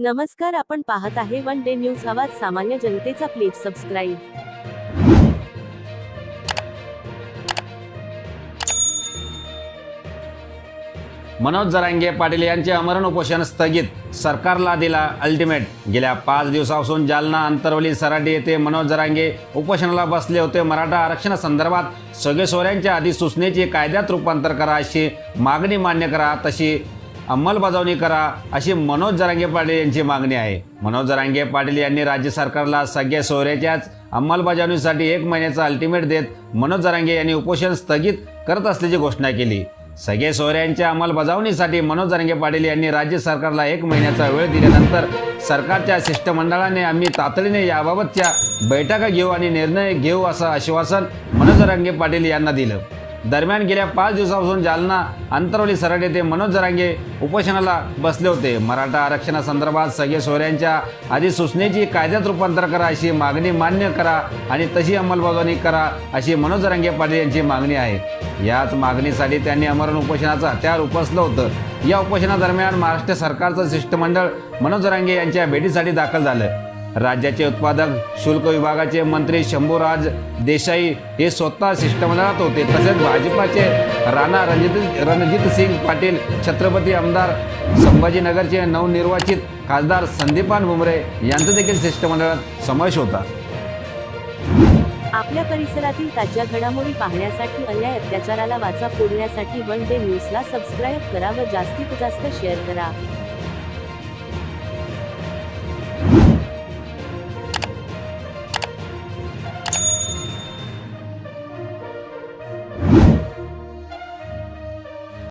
नमस्कार आपण पाहत आहे वन डे न्यूज आवाज सामान्य जनतेचा प्लीज सबस्क्राईब. मनोज जरांगे पाटील यांचे अमरण उपोषण स्थगित. सरकारला दिला अल्टिमेट गेल्या पाच दिवसापासून जालना अंतरवली सराटी येथे मनोज जरांगे उपोषणाला बसले होते. मराठा आरक्षणासंदर्भात सगळे सोऱ्यांच्या अधिसूचनेचे कायद्यात रूपांतर करा अशी मागणी मान्य करा. तशी अंमलबजावणी करा अशी मनोज जरांगे पाटील यांची मागणी आहे. मनोज जरांगे पाटील यांनी राज्य सरकारला सगळ्या सोयऱ्याच्याच अंमलबजावणीसाठी एक महिन्याचा अल्टिमेट देत मनोज जरांगे यांनी उपोषण स्थगित करत असल्याची घोषणा केली. सगळे सोहऱ्यांच्या अंमलबजावणीसाठी मनोज जरांगे पाटील यांनी राज्य सरकारला एक महिन्याचा वेळ दिल्यानंतर सरकारच्या शिष्टमंडळाने आम्ही तातडीने याबाबतच्या बैठका घेऊ आणि निर्णय घेऊ असं आश्वासन मनोज जरांगे पाटील यांना दिलं. दरम्यान गेल्या पाच दिवसापासून जालना अंतरवली सरड येथे मनोज जरांगे उपोषणाला बसले होते. मराठा आरक्षणासंदर्भात सगळे सोहऱ्यांच्या अधिसूचनेची कायद्यात रूपांतर करा अशी मागणी मान्य करा आणि तशी अंमलबजावणी करा अशी मनोज जरांगे पाटील यांची मागणी आहे. याच मागणीसाठी त्यांनी अमरण उपोषणाचं हत्यार उपसलं होतं. या उपोषणादरम्यान महाराष्ट्र सरकारचं शिष्टमंडळ मनोज जरांगे यांच्या भेटीसाठी दाखल झालं. राज्याचे उत्पादक शुल्क विभागाचे मंत्री शंभूराज देसाई हे स्वतः शिष्टमंडळात होते. तसेच भाजपाचे राणा रणजित रणजित सिंग पाटील छत्रपती आमदार संभाजीनगरचे नवनिर्वाचित खासदार संदीपान भुमरे यांचा देखील शिष्टमंडळात समावेश होता. आपल्या परिसरातील ताज्या घडामोडी पाहण्यासाठी अन्याय अत्याचाराला वाचा फोडण्यासाठी वन डे न्यूजला सबस्क्राईब करा व जास्तीत जास्त शेअर करा.